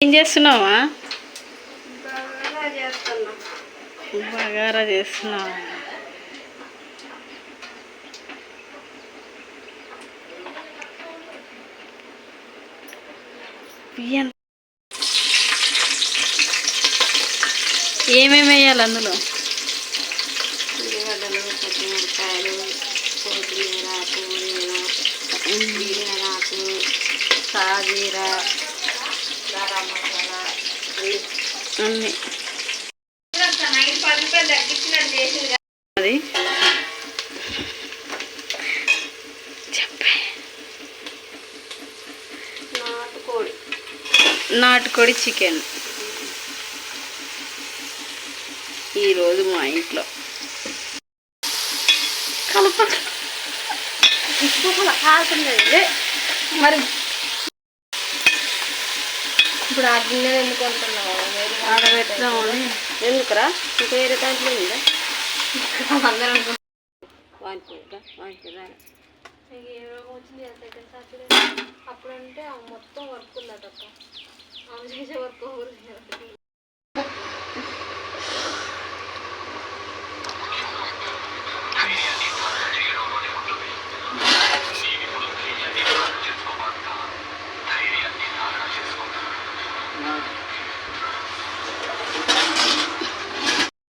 ఏం చేస్తున్నావా? బాగా చేస్తున్నా బగారా చేస్తున్నావా? బియ్యం. ఏమేమి వేయాలి అందులో? ఉల్లిగడ్డలు పచ్చిమిరపకాయలు కొత్తిమీర పుదీనా బిర్యానాకు సాజీర. అన్ని అది చెప్పే నాటుకోడి నాటుకోడి చికెన్. ఈరోజు మా ఇంట్లో. కలప ఉప్పు మరి ఇప్పుడు ఆ గిన్నె ఎందుకు అంటున్నావు? ఎందుకురా? ఇంకా వేరే దాంట్లో ఉందా? అందరం ఏ రోగం వచ్చింది సెకండ్ సాటర్డే అప్పుడంటే మొత్తం వర్క్ ఉందట ఆమె చేసే వర్క్